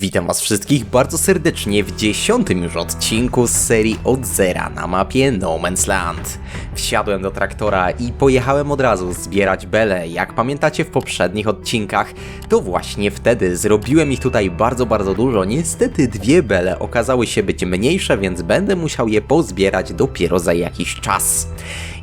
Witam was wszystkich bardzo serdecznie w dziesiątym już odcinku z serii Od Zera na mapie No Man's Land. Wsiadłem do traktora i pojechałem od razu zbierać bele. Jak pamiętacie w poprzednich odcinkach, to właśnie wtedy zrobiłem ich tutaj bardzo, bardzo dużo. Niestety dwie bele okazały się być mniejsze, więc będę musiał je pozbierać dopiero za jakiś czas.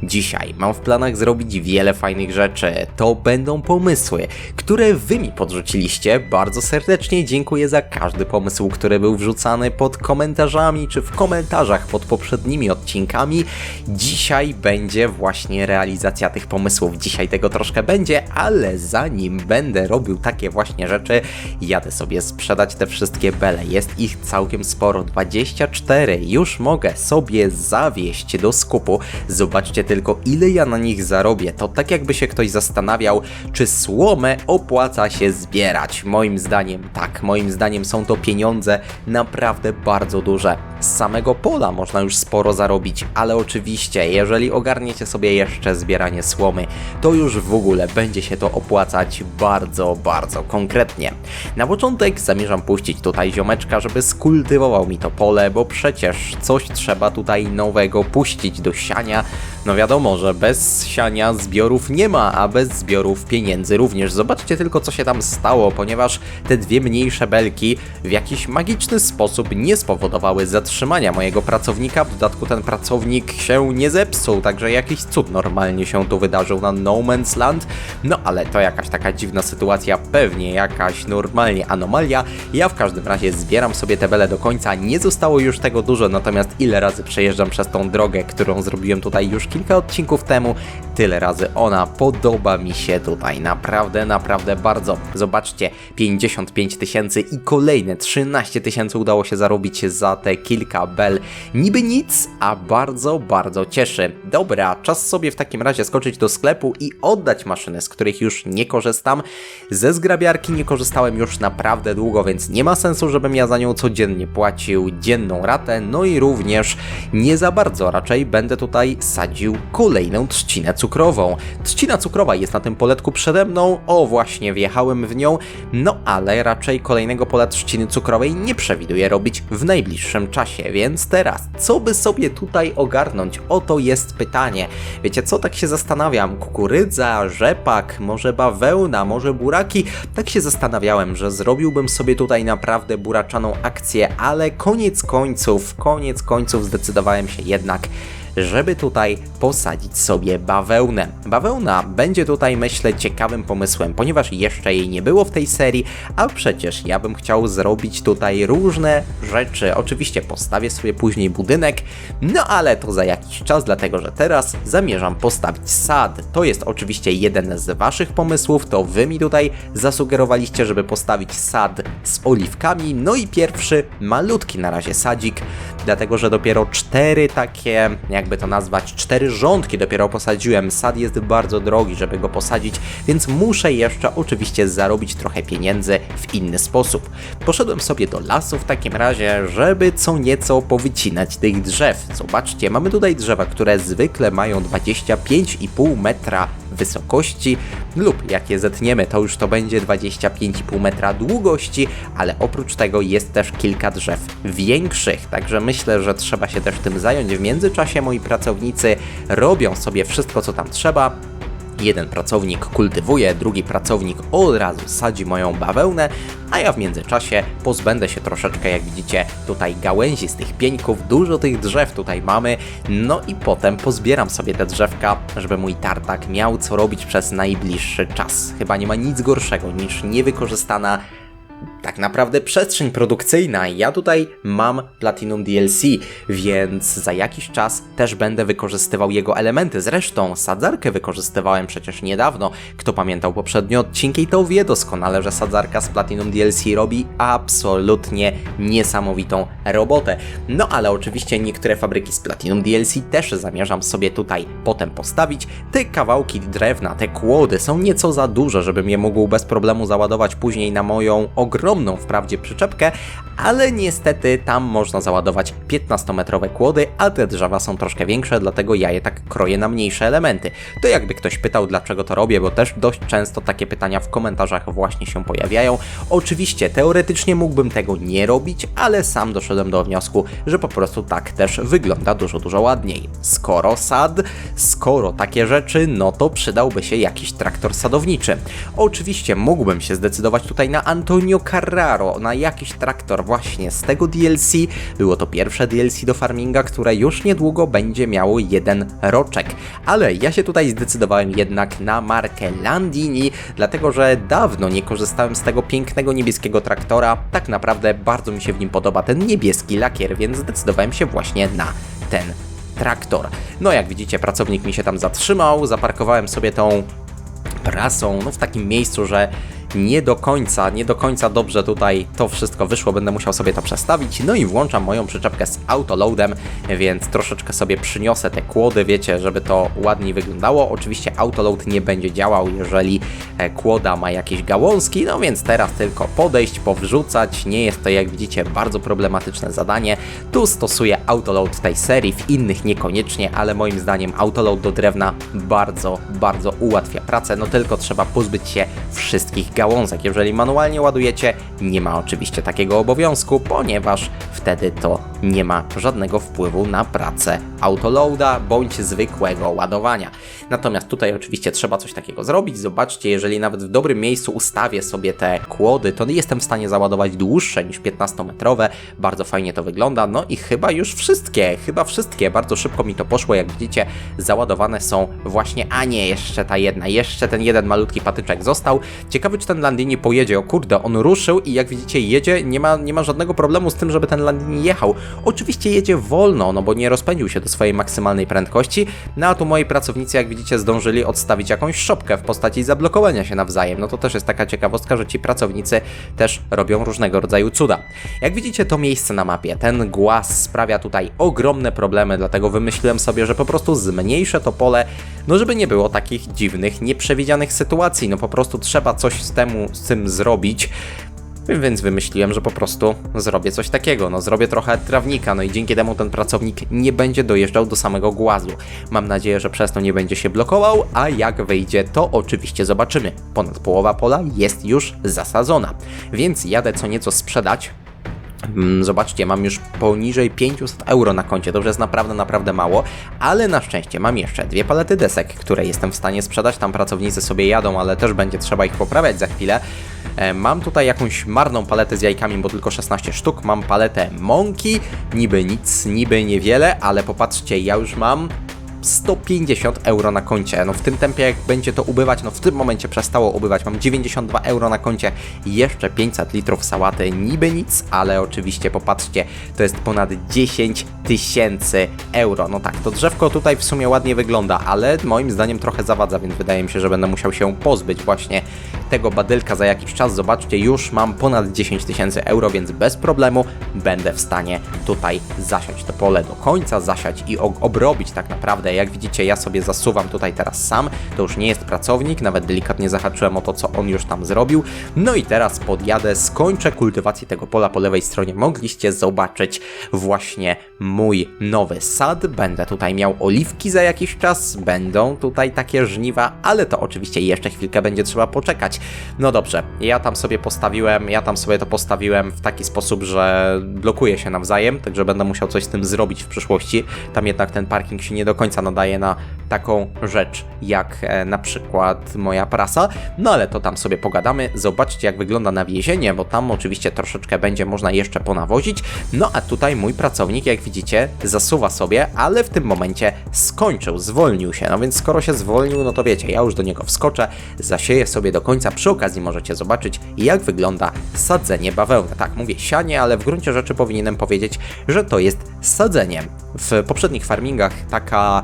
Dzisiaj mam w planach zrobić wiele fajnych rzeczy. To będą pomysły, które wy mi podrzuciliście. Bardzo serdecznie dziękuję za każdy pomysł, który był wrzucany pod komentarzami czy w komentarzach pod poprzednimi odcinkami. Dzisiaj będzie właśnie realizacja tych pomysłów. Dzisiaj tego troszkę będzie, ale zanim będę robił takie właśnie rzeczy, jadę sobie sprzedać te wszystkie bele. Jest ich całkiem sporo, 24. Już mogę sobie zawieść do skupu. Zobaczcie tylko ile ja na nich zarobię. To tak jakby się ktoś zastanawiał, czy słomę opłaca się zbierać. Moim zdaniem tak, moim zdaniem są to pieniądze naprawdę bardzo duże. Z samego pola można już sporo zarobić, ale oczywiście, jeżeli ogarniecie sobie jeszcze zbieranie słomy, to już w ogóle będzie się to opłacać bardzo, bardzo konkretnie. Na początek zamierzam puścić tutaj ziomeczka, żeby skultywował mi to pole, bo przecież coś trzeba tutaj nowego puścić do siania. No wiadomo, że bez siania zbiorów nie ma, a bez zbiorów pieniędzy również. Zobaczcie tylko, co się tam stało, ponieważ te dwie mniejsze belki w jakiś magiczny sposób nie spowodowały zatrzymania mojego pracownika. W dodatku ten pracownik się nie zepsuł, także jakiś cud normalnie się tu wydarzył na No Man's Land. No ale to jakaś taka dziwna sytuacja, pewnie jakaś normalnie anomalia. Ja w każdym razie zbieram sobie te bele do końca. Nie zostało już tego dużo, natomiast ile razy przejeżdżam przez tą drogę, którą zrobiłem tutaj już kilka odcinków temu, tyle razy ona podoba mi się tutaj. Naprawdę, naprawdę bardzo. Zobaczcie, 55 tysięcy i kolejne 13 tysięcy udało się zarobić za te kilka bel. Niby nic, a bardzo, bardzo cieszy. Dobra, czas sobie w takim razie skoczyć do sklepu i oddać maszyny, z których już nie korzystam. Ze zgrabiarki nie korzystałem już naprawdę długo, więc nie ma sensu, żebym ja za nią codziennie płacił dzienną ratę. No i również nie za bardzo raczej będę tutaj sadził kolejną trzcinę cukrową. Trzcina cukrowa jest na tym poletku przede mną. O, właśnie wjechałem w nią. No ale raczej kolejnego pola trzciny cukrowej nie przewiduję robić w najbliższym czasie, więc teraz, co by sobie tutaj ogarnąć? Oto jest pytanie. Wiecie co, tak się zastanawiam, kukurydza, rzepak, może bawełna, może buraki? Tak się zastanawiałem, że zrobiłbym sobie tutaj naprawdę buraczaną akcję, ale koniec końców, koniec końców zdecydowałem się jednak żeby tutaj posadzić sobie bawełnę. Bawełna będzie tutaj, myślę, ciekawym pomysłem, ponieważ jeszcze jej nie było w tej serii, a przecież ja bym chciał zrobić tutaj różne rzeczy. Oczywiście postawię sobie później budynek, no ale to za jakiś czas, dlatego że teraz zamierzam postawić sad. To jest oczywiście jeden z waszych pomysłów, to wy mi tutaj zasugerowaliście, żeby postawić sad z oliwkami, no i pierwszy malutki na razie sadzik, dlatego że dopiero cztery takie, jakby to nazwać, cztery rządki dopiero posadziłem. Sad jest bardzo drogi, żeby go posadzić, więc muszę jeszcze oczywiście zarobić trochę pieniędzy w inny sposób. Poszedłem sobie do lasu w takim razie, żeby co nieco powycinać tych drzew. Zobaczcie, mamy tutaj drzewa, które zwykle mają 25,5 metra wysokości lub jak je zetniemy, to już to będzie 25,5 metra długości, ale oprócz tego jest też kilka drzew większych, także myślę, że trzeba się też tym zająć. W międzyczasie moi pracownicy robią sobie wszystko, co tam trzeba, Jeden pracownik kultywuje, drugi pracownik od razu sadzi moją bawełnę, a ja w międzyczasie pozbędę się troszeczkę, jak widzicie, tutaj gałęzi z tych pieńków, dużo tych drzew tutaj mamy, no i potem pozbieram sobie te drzewka, żeby mój tartak miał co robić przez najbliższy czas. Chyba nie ma nic gorszego niż niewykorzystana tak naprawdę przestrzeń produkcyjna. Ja tutaj mam Platinum DLC, więc za jakiś czas też będę wykorzystywał jego elementy. Zresztą sadzarkę wykorzystywałem przecież niedawno. Kto pamiętał poprzednie odcinki, to wie doskonale, że sadzarka z Platinum DLC robi absolutnie niesamowitą robotę. No ale oczywiście niektóre fabryki z Platinum DLC też zamierzam sobie tutaj potem postawić. Te kawałki drewna, te kłody są nieco za duże, żebym je mógł bez problemu załadować później na moją ogromną ogromną wprawdzie przyczepkę, ale niestety tam można załadować 15-metrowe kłody, a te drzewa są troszkę większe, dlatego ja je tak kroję na mniejsze elementy. To jakby ktoś pytał, dlaczego to robię, bo też dość często takie pytania w komentarzach właśnie się pojawiają. Oczywiście, teoretycznie mógłbym tego nie robić, ale sam doszedłem do wniosku, że po prostu tak też wygląda dużo, dużo ładniej. Skoro sad, skoro takie rzeczy, no to przydałby się jakiś traktor sadowniczy. Oczywiście mógłbym się zdecydować tutaj na Antonio Carraro, na jakiś traktor właśnie z tego DLC. Było to pierwsze DLC do farminga, które już niedługo będzie miało jeden roczek. Ale ja się tutaj zdecydowałem jednak na markę Landini, dlatego że dawno nie korzystałem z tego pięknego niebieskiego traktora. Tak naprawdę bardzo mi się w nim podoba ten niebieski lakier, więc zdecydowałem się właśnie na ten traktor. No jak widzicie, pracownik mi się tam zatrzymał, zaparkowałem sobie tą prasą, no w takim miejscu, że nie do końca, nie do końca dobrze tutaj to wszystko wyszło, będę musiał sobie to przestawić. No i włączam moją przyczepkę z autoloadem, więc troszeczkę sobie przyniosę te kłody, wiecie, żeby to ładniej wyglądało. Oczywiście autoload nie będzie działał, jeżeli e, kłoda ma jakieś gałązki, no więc teraz tylko podejść, powrzucać. Nie jest to, jak widzicie, bardzo problematyczne zadanie. Tu stosuję autoload tej serii, w innych niekoniecznie, ale moim zdaniem autoload do drewna bardzo, bardzo ułatwia pracę. No tylko trzeba pozbyć się wszystkich gałązek. Jeżeli manualnie ładujecie, nie ma oczywiście takiego obowiązku, ponieważ wtedy to nie ma żadnego wpływu na pracę autoloada bądź zwykłego ładowania. Natomiast tutaj oczywiście trzeba coś takiego zrobić. Zobaczcie, jeżeli nawet w dobrym miejscu ustawię sobie te kłody, to jestem w stanie załadować dłuższe niż 15-metrowe. Bardzo fajnie to wygląda. No i chyba już wszystkie, chyba wszystkie. Bardzo szybko mi to poszło. Jak widzicie, załadowane są właśnie, a nie, jeszcze ta jedna, jeszcze ten jeden malutki patyczek został. Ciekawy, czy ten Landini pojedzie. O kurde, on ruszył i jak widzicie, jedzie. Nie ma, nie ma żadnego problemu z tym, żeby ten Landini jechał. Oczywiście jedzie wolno, no bo nie rozpędził się do swojej maksymalnej prędkości. No a tu moi pracownicy, jak widzicie, zdążyli odstawić jakąś szopkę w postaci zablokowania się nawzajem. No to też jest taka ciekawostka, że ci pracownicy też robią różnego rodzaju cuda. Jak widzicie, to miejsce na mapie, ten głaz sprawia tutaj ogromne problemy, dlatego wymyśliłem sobie, że po prostu zmniejszę to pole, no żeby nie było takich dziwnych, nieprzewidzianych sytuacji. No po prostu trzeba coś z, temu, z tym zrobić. Więc wymyśliłem, że po prostu zrobię coś takiego. No, zrobię trochę trawnika, no i dzięki temu ten pracownik nie będzie dojeżdżał do samego głazu. Mam nadzieję, że przez to nie będzie się blokował, a jak wyjdzie, to oczywiście zobaczymy. Ponad połowa pola jest już zasadzona. Więc jadę co nieco sprzedać, Zobaczcie, mam już poniżej 500 euro na koncie, to już jest naprawdę, naprawdę mało, ale na szczęście mam jeszcze dwie palety desek, które jestem w stanie sprzedać, tam pracownicy sobie jadą, ale też będzie trzeba ich poprawiać za chwilę. E, Mam tutaj jakąś marną paletę z jajkami, bo tylko 16 sztuk, mam paletę mąki, niby nic, niby niewiele, ale popatrzcie, ja już mam 150 euro na koncie. No w tym tempie jak będzie to ubywać, no w tym momencie przestało ubywać. Mam 92 euro na koncie, jeszcze 500 litrów sałaty, niby nic, ale oczywiście popatrzcie, to jest ponad 10 tysięcy euro. No tak, to drzewko tutaj w sumie ładnie wygląda, ale moim zdaniem trochę zawadza, więc wydaje mi się, że będę musiał się pozbyć właśnie tego badylka za jakiś czas. Zobaczcie, już mam ponad 10 tysięcy euro, więc bez problemu będę w stanie tutaj zasiać to pole do końca, zasiać i obrobić tak naprawdę. Jak widzicie, ja sobie zasuwam tutaj teraz sam, to już nie jest pracownik, nawet delikatnie zahaczyłem o to, co on już tam zrobił. No i teraz podjadę, skończę kultywację tego pola po lewej stronie. Mogliście zobaczyć właśnie mój nowy sad. Będę tutaj miał oliwki za jakiś czas, będą tutaj takie żniwa, ale to oczywiście jeszcze chwilkę będzie trzeba poczekać. No dobrze, ja tam sobie postawiłem, ja tam sobie to postawiłem w taki sposób, że blokuje się nawzajem, także będę musiał coś z tym zrobić w przyszłości. Tam jednak ten parking się nie do końca nadaje na taką rzecz, jak e, na przykład moja prasa, no ale to tam sobie pogadamy. Zobaczcie, jak wygląda nawiezienie, bo tam oczywiście troszeczkę będzie można jeszcze ponawozić. No a tutaj mój pracownik, jak widzicie, zasuwa sobie, ale w tym momencie skończył, zwolnił się. No więc skoro się zwolnił, no to wiecie, ja już do niego wskoczę, zasieję sobie do końca. Przy okazji możecie zobaczyć, jak wygląda sadzenie bawełny. Tak, mówię sianie, ale w gruncie rzeczy powinienem powiedzieć, że to jest sadzenie. W poprzednich farmingach taka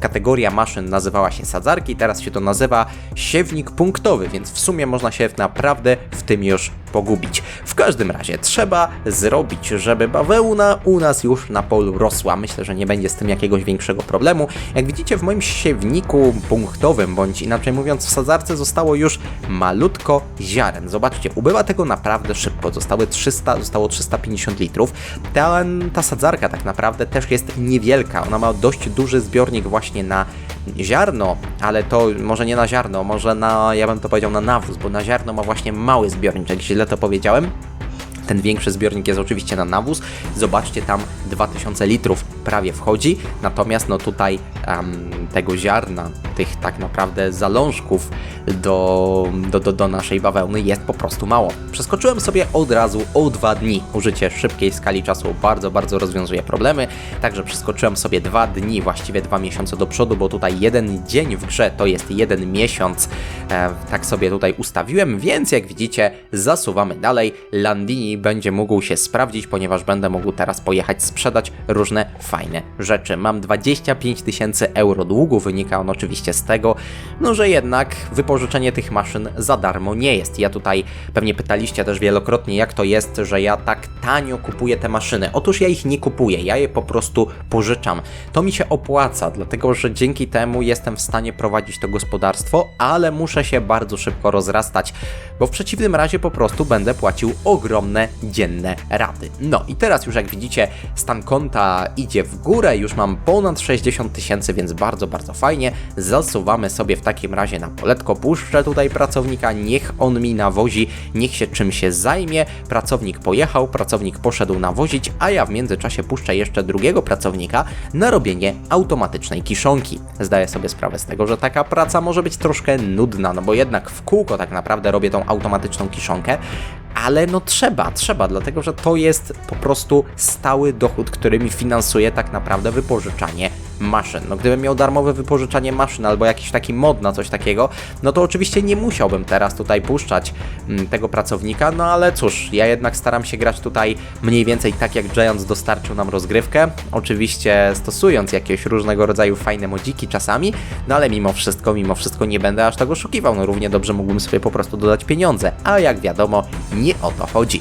kategoria maszyn nazywała się sadzarki, teraz się to nazywa siewnik punktowy, więc w sumie można się naprawdę w tym już pogubić. W każdym razie trzeba zrobić, żeby bawełna u nas już na polu rosła. Myślę, że nie będzie z tym jakiegoś większego problemu. Jak widzicie w moim siewniku punktowym, bądź inaczej mówiąc w sadzarce zostało już malutko ziaren. Zobaczcie, ubywa tego naprawdę szybko. Zostały 300, zostało 350 litrów. Ta, ta sadzarka tak naprawdę też jest niewielka. Ona ma dość duży zbiornik właśnie na ziarno, ale to może nie na ziarno, może na, ja bym to powiedział na nawóz, bo na ziarno ma właśnie mały zbiorniczek, źle to powiedziałem. Ten większy zbiornik jest oczywiście na nawóz. Zobaczcie, tam 2000 litrów prawie wchodzi. Natomiast no tutaj um, tego ziarna, tych tak naprawdę zalążków do, do, do, do naszej bawełny jest po prostu mało. Przeskoczyłem sobie od razu o dwa dni. Użycie szybkiej skali czasu bardzo, bardzo rozwiązuje problemy. Także przeskoczyłem sobie dwa dni, właściwie dwa miesiące do przodu, bo tutaj jeden dzień w grze to jest jeden miesiąc. E, tak sobie tutaj ustawiłem, więc jak widzicie, zasuwamy dalej. Landini będzie mógł się sprawdzić, ponieważ będę mógł teraz pojechać sprzedać różne fajne rzeczy. Mam 25 tysięcy euro długu, wynika on oczywiście z tego, no że jednak wypożyczenie tych maszyn za darmo nie jest. Ja tutaj pewnie pytaliście też wielokrotnie, jak to jest, że ja tak tanio kupuję te maszyny. Otóż ja ich nie kupuję, ja je po prostu pożyczam. To mi się opłaca, dlatego że dzięki temu jestem w stanie prowadzić to gospodarstwo, ale muszę się bardzo szybko rozrastać, bo w przeciwnym razie po prostu będę płacił ogromne dzienne raty. No i teraz już jak widzicie, stan konta idzie w górę, już mam ponad 60 tysięcy, więc bardzo, bardzo fajnie. Zasuwamy sobie w takim razie na poletko, puszczę tutaj pracownika, niech on mi nawozi, niech się czym się zajmie. Pracownik pojechał, pracownik poszedł nawozić, a ja w międzyczasie puszczę jeszcze drugiego pracownika na robienie automatycznej kiszonki. Zdaję sobie sprawę z tego, że taka praca może być troszkę nudna, no bo jednak w kółko tak naprawdę robię tą automatyczną kiszonkę, ale no trzeba, trzeba, dlatego że to jest po prostu stały dochód, który mi finansuje tak naprawdę wypożyczanie maszyn. No gdybym miał darmowe wypożyczanie maszyn albo jakiś taki mod na coś takiego, no to oczywiście nie musiałbym teraz tutaj puszczać mm, tego pracownika, no ale cóż, ja jednak staram się grać tutaj mniej więcej tak jak Giants dostarczył nam rozgrywkę, oczywiście stosując jakieś różnego rodzaju fajne modziki czasami, no ale mimo wszystko, mimo wszystko nie będę aż tak oszukiwał, no równie dobrze mógłbym sobie po prostu dodać pieniądze, a jak wiadomo, nie 捏奥的好紧。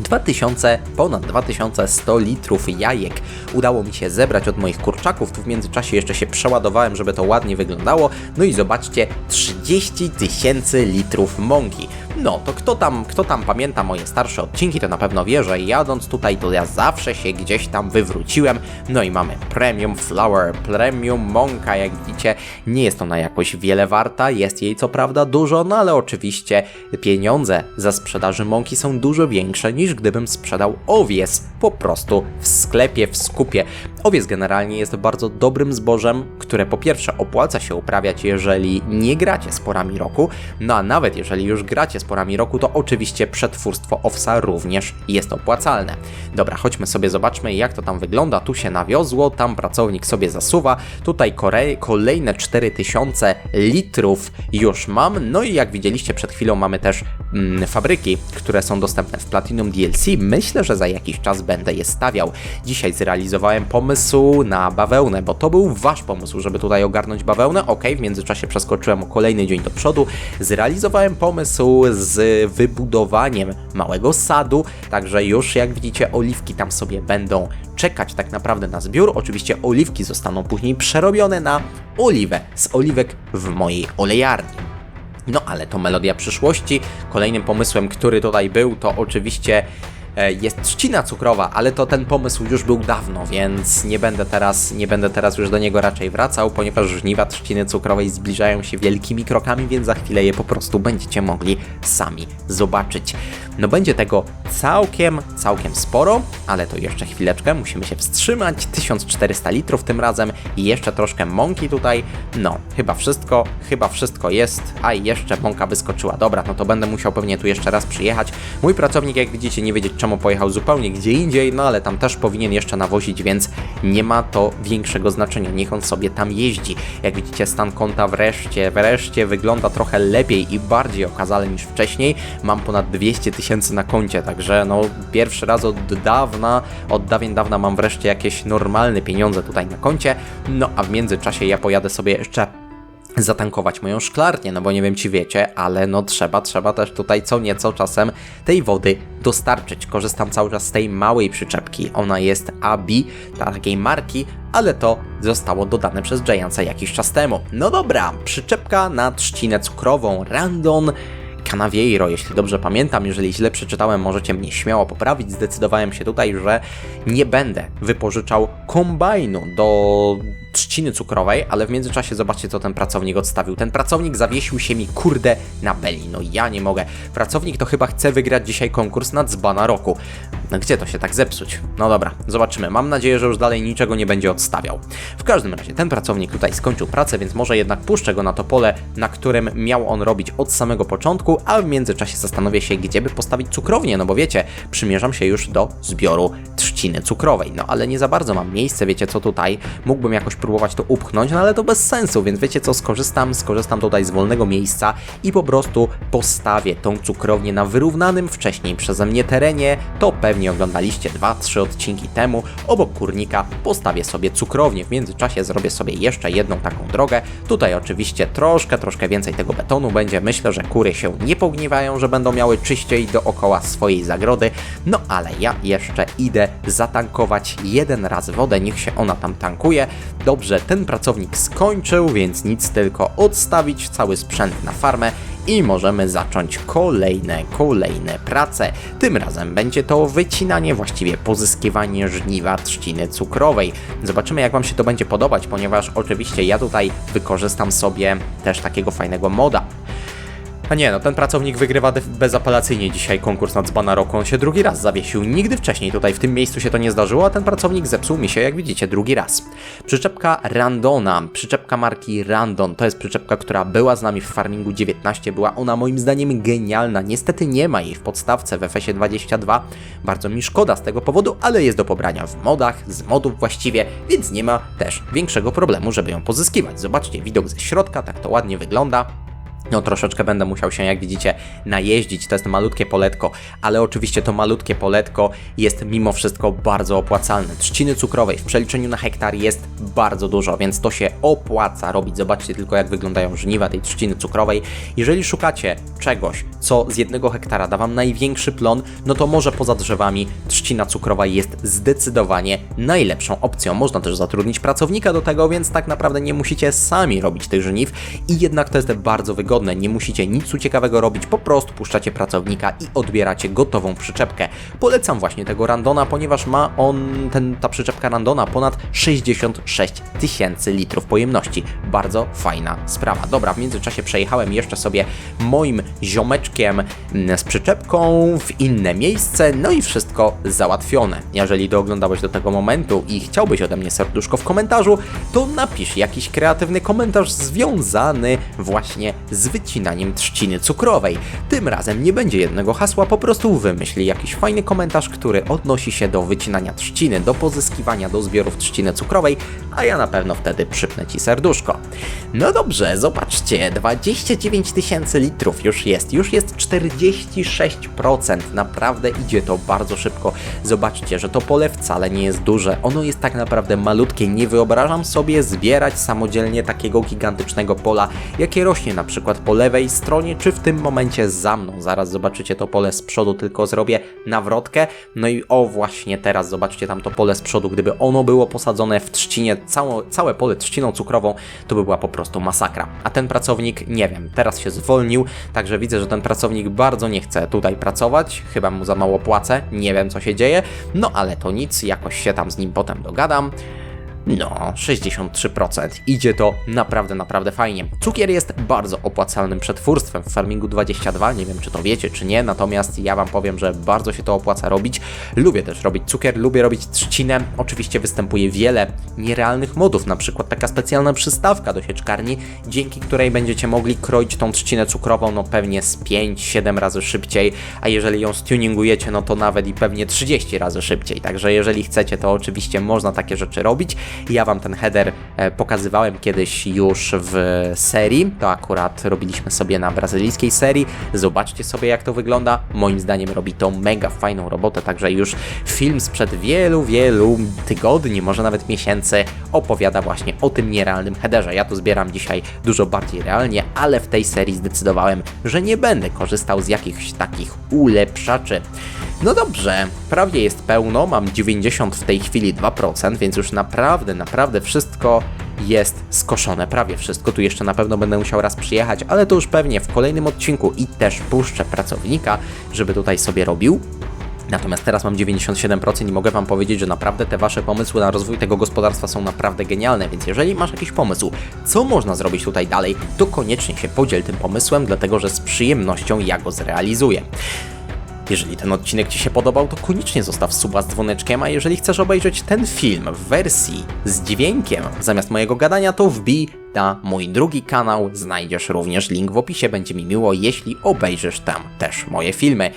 2000, ponad 2100 litrów jajek udało mi się zebrać od moich kurczaków. Tu w międzyczasie jeszcze się przeładowałem, żeby to ładnie wyglądało. No i zobaczcie, 30 tysięcy litrów mąki. No, to kto tam, kto tam pamięta moje starsze odcinki, to na pewno wie, że jadąc tutaj, to ja zawsze się gdzieś tam wywróciłem. No i mamy premium flour, premium mąka, jak widzicie, nie jest ona jakoś wiele warta, jest jej co prawda dużo, no ale oczywiście pieniądze za sprzedaży mąki są dużo większe niż gdybym sprzedał owies po prostu w sklepie, w skupie. Owies generalnie jest bardzo dobrym zbożem, które po pierwsze opłaca się uprawiać, jeżeli nie gracie z porami roku, no a nawet jeżeli już gracie z porami roku, to oczywiście przetwórstwo owsa również jest opłacalne. Dobra, chodźmy sobie, zobaczmy jak to tam wygląda. Tu się nawiozło, tam pracownik sobie zasuwa, tutaj kolejne 4000 litrów już mam, no i jak widzieliście przed chwilą mamy też mm, fabryki, które są dostępne w Platinum DLC. Myślę, że za jakiś czas będę je stawiał. Dzisiaj zrealizowałem pomysł na bawełnę, bo to był wasz pomysł, żeby tutaj ogarnąć bawełnę. Ok, w międzyczasie przeskoczyłem o kolejny dzień do przodu. Zrealizowałem pomysł z wybudowaniem małego sadu, także już jak widzicie oliwki tam sobie będą czekać tak naprawdę na zbiór. Oczywiście oliwki zostaną później przerobione na oliwę z oliwek w mojej olejarni. No ale to melodia przyszłości. Kolejnym pomysłem, który tutaj był, to oczywiście jest trzcina cukrowa, ale to ten pomysł już był dawno, więc nie będę teraz, nie będę teraz już do niego raczej wracał, ponieważ żniwa trzciny cukrowej zbliżają się wielkimi krokami, więc za chwilę je po prostu będziecie mogli sami zobaczyć. No będzie tego całkiem, całkiem sporo, ale to jeszcze chwileczkę, musimy się wstrzymać. 1400 litrów tym razem i jeszcze troszkę mąki tutaj. No, chyba wszystko, chyba wszystko jest, a i jeszcze mąka wyskoczyła. Dobra, no to będę musiał pewnie tu jeszcze raz przyjechać. Mój pracownik, jak widzicie, nie wiedzieć czemu pojechał zupełnie gdzie indziej, no ale tam też powinien jeszcze nawozić, więc nie ma to większego znaczenia. Niech on sobie tam jeździ. Jak widzicie, stan konta wreszcie, wreszcie wygląda trochę lepiej i bardziej okazale niż wcześniej. Mam ponad 200 tysięcy na koncie, także no pierwszy raz od dawna, od dawien dawna mam wreszcie jakieś normalne pieniądze tutaj na koncie. No a w międzyczasie ja pojadę sobie jeszcze zatankować moją szklarnię, no bo nie wiem czy wiecie, ale no trzeba, trzeba też tutaj co nieco czasem tej wody dostarczyć. Korzystam cały czas z tej małej przyczepki, ona jest Abi, takiej marki, ale to zostało dodane przez Giantsa jakiś czas temu. No dobra, przyczepka na trzcinę cukrową Randon Canaviero, jeśli dobrze pamiętam. Jeżeli źle przeczytałem, możecie mnie śmiało poprawić. Zdecydowałem się tutaj, że nie będę wypożyczał kombajnu do trzciny cukrowej, ale w międzyczasie zobaczcie, co ten pracownik odstawił. Ten pracownik zawiesił się mi, kurde, na beli. No ja nie mogę. Pracownik to chyba chce wygrać dzisiaj konkurs na dzbana roku. No gdzie to się tak zepsuć? No dobra, zobaczymy. Mam nadzieję, że już dalej niczego nie będzie odstawiał. W każdym razie, ten pracownik tutaj skończył pracę, więc może jednak puszczę go na to pole, na którym miał on robić od samego początku, a w międzyczasie zastanowię się, gdzie by postawić cukrownię, no bo wiecie, przymierzam się już do zbioru trzciny cukrowej. No ale nie za bardzo mam miejsce, wiecie co tutaj, mógłbym jakoś próbować to upchnąć, no ale to bez sensu, więc wiecie co, skorzystam, skorzystam tutaj z wolnego miejsca i po prostu postawię tą cukrownię na wyrównanym wcześniej przeze mnie terenie, to pewnie oglądaliście 2-3 odcinki temu, obok kurnika postawię sobie cukrownię, w międzyczasie zrobię sobie jeszcze jedną taką drogę, tutaj oczywiście troszkę, troszkę więcej tego betonu będzie, myślę, że kury się nie pogniewają, że będą miały czyściej dookoła swojej zagrody, no ale ja jeszcze idę zatankować jeden raz wodę, niech się ona tam tankuje. Dobrze, ten pracownik skończył, więc nic tylko odstawić cały sprzęt na farmę i możemy zacząć kolejne, kolejne prace. Tym razem będzie to wycinanie, właściwie pozyskiwanie żniwa trzciny cukrowej. Zobaczymy jak Wam się to będzie podobać, ponieważ oczywiście ja tutaj wykorzystam sobie też takiego fajnego moda. A nie, no ten pracownik wygrywa bezapelacyjnie dzisiaj konkurs na dzbana roku. On się drugi raz zawiesił. Nigdy wcześniej tutaj w tym miejscu się to nie zdarzyło, a ten pracownik zepsuł mi się, jak widzicie, drugi raz. Przyczepka Randona, przyczepka marki Randon. To jest przyczepka, która była z nami w Farmingu 19. Była ona moim zdaniem genialna. Niestety nie ma jej w podstawce w FS 22. Bardzo mi szkoda z tego powodu, ale jest do pobrania w modach, z modów właściwie, więc nie ma też większego problemu, żeby ją pozyskiwać. Zobaczcie widok ze środka, tak to ładnie wygląda. No troszeczkę będę musiał się, jak widzicie, najeździć. To jest malutkie poletko, ale oczywiście to malutkie poletko jest mimo wszystko bardzo opłacalne. Trzciny cukrowej w przeliczeniu na hektar jest bardzo dużo, więc to się opłaca robić. Zobaczcie tylko, jak wyglądają żniwa tej trzciny cukrowej. Jeżeli szukacie czegoś, co z jednego hektara da Wam największy plon, no to może poza drzewami trzcina cukrowa jest zdecydowanie najlepszą opcją. Można też zatrudnić pracownika do tego, więc tak naprawdę nie musicie sami robić tych żniw i jednak to jest bardzo wygodne wygodne, nie musicie nic ciekawego robić, po prostu puszczacie pracownika i odbieracie gotową przyczepkę. Polecam właśnie tego Randona, ponieważ ma on, ten, ta przyczepka Randona ponad 66 tysięcy litrów pojemności. Bardzo fajna sprawa. Dobra, w międzyczasie przejechałem jeszcze sobie moim ziomeczkiem mm, z przyczepką w inne miejsce, no i wszystko załatwione. Jeżeli dooglądałeś do tego momentu i chciałbyś ode mnie serduszko w komentarzu, to napisz jakiś kreatywny komentarz związany właśnie z wycinaniem trzciny cukrowej. Tym razem nie będzie jednego hasła, po prostu wymyśli jakiś fajny komentarz, który odnosi się do wycinania trzciny, do pozyskiwania do zbiorów trzciny cukrowej, a ja na pewno wtedy przypnę Ci serduszko. No dobrze, zobaczcie, 29 tysięcy litrów już jest, już jest 46%, naprawdę idzie to bardzo szybko. Zobaczcie, że to pole wcale nie jest duże, ono jest tak naprawdę malutkie, nie wyobrażam sobie zbierać samodzielnie takiego gigantycznego pola, jakie rośnie na przykład przykład po lewej stronie, czy w tym momencie za mną. Zaraz zobaczycie to pole z przodu, tylko zrobię nawrotkę. No i o właśnie teraz zobaczcie tam to pole z przodu. Gdyby ono było posadzone w trzcinie, całe, całe pole trzciną cukrową, to by była po prostu masakra. A ten pracownik, nie wiem, teraz się zwolnił, także widzę, że ten pracownik bardzo nie chce tutaj pracować. Chyba mu za mało płacę, nie wiem co się dzieje. No ale to nic, jakoś się tam z nim potem dogadam. No, 63%. Idzie to naprawdę, naprawdę fajnie. Cukier jest bardzo opłacalnym przetwórstwem w Farmingu 22. Nie wiem, czy to wiecie, czy nie, natomiast ja Wam powiem, że bardzo się to opłaca robić. Lubię też robić cukier, lubię robić trzcinę. Oczywiście występuje wiele nierealnych modów, na przykład taka specjalna przystawka do sieczkarni, dzięki której będziecie mogli kroić tą trzcinę cukrową, no pewnie z 5-7 razy szybciej, a jeżeli ją stuningujecie, no to nawet i pewnie 30 razy szybciej. Także jeżeli chcecie, to oczywiście można takie rzeczy robić. Ja wam ten header e, pokazywałem kiedyś już w serii, to akurat robiliśmy sobie na brazylijskiej serii. Zobaczcie sobie jak to wygląda. Moim zdaniem robi to mega fajną robotę, także już film sprzed wielu, wielu tygodni, może nawet miesięcy opowiada właśnie o tym nierealnym headerze. Ja tu zbieram dzisiaj dużo bardziej realnie, ale w tej serii zdecydowałem, że nie będę korzystał z jakichś takich ulepszaczy. No dobrze, prawie jest pełno, mam 90 w tej chwili 2%, więc już naprawdę, naprawdę wszystko jest skoszone, prawie wszystko. Tu jeszcze na pewno będę musiał raz przyjechać, ale to już pewnie w kolejnym odcinku i też puszczę pracownika, żeby tutaj sobie robił. Natomiast teraz mam 97% i mogę Wam powiedzieć, że naprawdę te Wasze pomysły na rozwój tego gospodarstwa są naprawdę genialne, więc jeżeli masz jakiś pomysł, co można zrobić tutaj dalej, to koniecznie się podziel tym pomysłem, dlatego że z przyjemnością ja go zrealizuję. Jeżeli ten odcinek Ci się podobał, to koniecznie zostaw suba z dzwoneczkiem, a jeżeli chcesz obejrzeć ten film w wersji z dźwiękiem zamiast mojego gadania, to wbij na mój drugi kanał, znajdziesz również link w opisie, będzie mi miło, jeśli obejrzysz tam też moje filmy.